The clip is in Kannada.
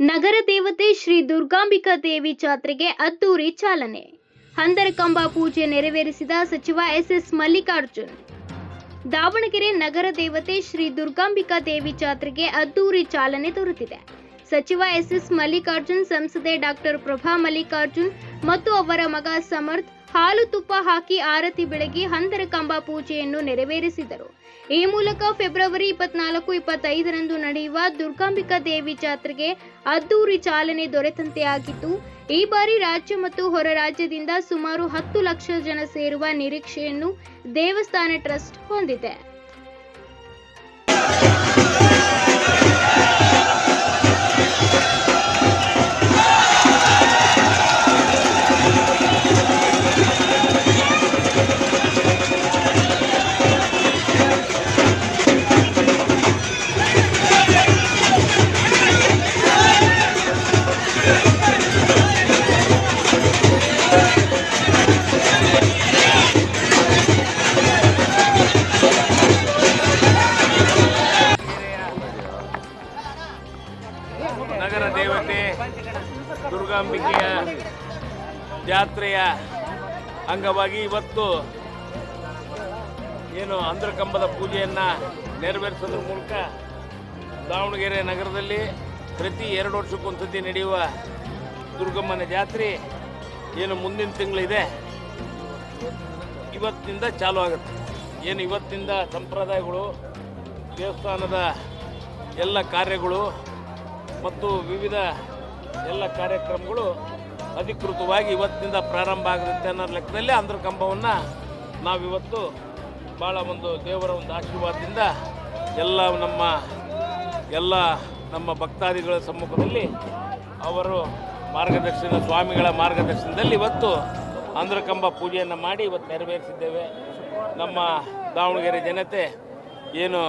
ನಗರ ದೇವತೆ ಶ್ರೀ ದುರ್ಗಾಂಬಿಕಾ ದೇವಿ ಜಾತ್ರೆಗೆ ಅದ್ದೂರಿ ಚಾಲನೆ. ಹಂದರಕಂಬ ಪೂಜೆ ನೆರವೇರಿಸಿದ ಸಚಿವ ಎಸ್ಎಸ್ ಮಲ್ಲಿಕಾರ್ಜುನ್. ದಾವಣಗೆರೆ ನಗರ ದೇವತೆ ಶ್ರೀ ದುರ್ಗಾಂಬಿಕಾ ದೇವಿ ಜಾತ್ರೆಗೆ ಅದ್ದೂರಿ ಚಾಲನೆ ದೊರೆತಿದೆ. ಸಚಿವ ಎಸ್ಎಸ್ ಮಲ್ಲಿಕಾರ್ಜುನ್, ಸಂಸದೆ ಡಾಕ್ಟರ್ ಪ್ರಭಾ ಮಲ್ಲಿಕಾರ್ಜುನ್ ಮತ್ತು ಅವರ ಮಗ ಸಮರ್ಥ್ ಹಾಲು ತುಪ್ಪ ಹಾಕಿ ಆರತಿ ಬೆಳಗಿ ಹಂದರಕಂಬ ಪೂಜೆಯನ್ನು ನೆರವೇರಿಸಿದರು. ಈ ಮೂಲಕ ಫೆಬ್ರವರಿ ಇಪ್ಪತ್ನಾಲ್ಕು, ಇಪ್ಪತ್ತೈದರಂದು ನಡೆಯುವ ದುರ್ಗಾಂಬಿಕಾ ದೇವಿ ಜಾತ್ರೆಗೆ ಅದ್ದೂರಿ ಚಾಲನೆ ದೊರೆತಂತೆ ಆಗಿದ್ದು, ಈ ಬಾರಿ ರಾಜ್ಯ ಮತ್ತು ಹೊರ ರಾಜ್ಯದಿಂದ ಸುಮಾರು ಹತ್ತು ಲಕ್ಷ ಜನ ಸೇರುವ ನಿರೀಕ್ಷೆಯನ್ನು ದೇವಸ್ಥಾನ ಟ್ರಸ್ಟ್ ಹೊಂದಿದೆ. ನಗರ ದೇವತೆ, ದುರ್ಗಾಂಬಿಕೆಯ ಜಾತ್ರೆಯ ಅಂಗವಾಗಿ ಇವತ್ತು ಏನು ಅಂದ್ರಕಂಬದ ಪೂಜೆಯನ್ನು ನೆರವೇರಿಸೋದ್ರ ಮೂಲಕ ದಾವಣಗೆರೆ ನಗರದಲ್ಲಿ ಪ್ರತಿ ಎರಡು ವರ್ಷಕ್ಕೊಂದ್ಸತಿ ನಡೆಯುವ ದುರ್ಗಮ್ಮನ ಜಾತ್ರೆ ಏನು ಮುಂದಿನ ತಿಂಗಳಿದೆ. ಇವತ್ತಿನಿಂದ ಚಾಲು ಆಗುತ್ತೆ. ಏನು ಇವತ್ತಿಂದ ಸಂಪ್ರದಾಯಗಳು, ದೇವಸ್ಥಾನದ ಎಲ್ಲ ಕಾರ್ಯಗಳು ಮತ್ತು ವಿವಿಧ ಎಲ್ಲ ಕಾರ್ಯಕ್ರಮಗಳು ಅಧಿಕೃತವಾಗಿ ಇವತ್ತಿನಿಂದ ಪ್ರಾರಂಭ ಆಗುತ್ತೆ ಅನ್ನೋ ಲೆಕ್ಕದಲ್ಲಿ ಅಂದ್ರ ಕಂಬವನ್ನು ನಾವಿವತ್ತು ಭಾಳ ಒಂದು ದೇವರ ಒಂದು ಆಶೀರ್ವಾದದಿಂದ ಎಲ್ಲ ನಮ್ಮ ಎಲ್ಲ ನಮ್ಮ ಭಕ್ತಾದಿಗಳ ಸಮ್ಮುಖದಲ್ಲಿ ಅವರು ಮಾರ್ಗದರ್ಶನ, ಸ್ವಾಮಿಗಳ ಮಾರ್ಗದರ್ಶನದಲ್ಲಿ ಇವತ್ತು ಅಂದ್ರಕಂಬ ಪೂಜೆಯನ್ನು ಮಾಡಿ ಇವತ್ತು ನೆರವೇರಿಸಿದ್ದೇವೆ. ನಮ್ಮ ದಾವಣಗೆರೆ ಜನತೆ ಏನು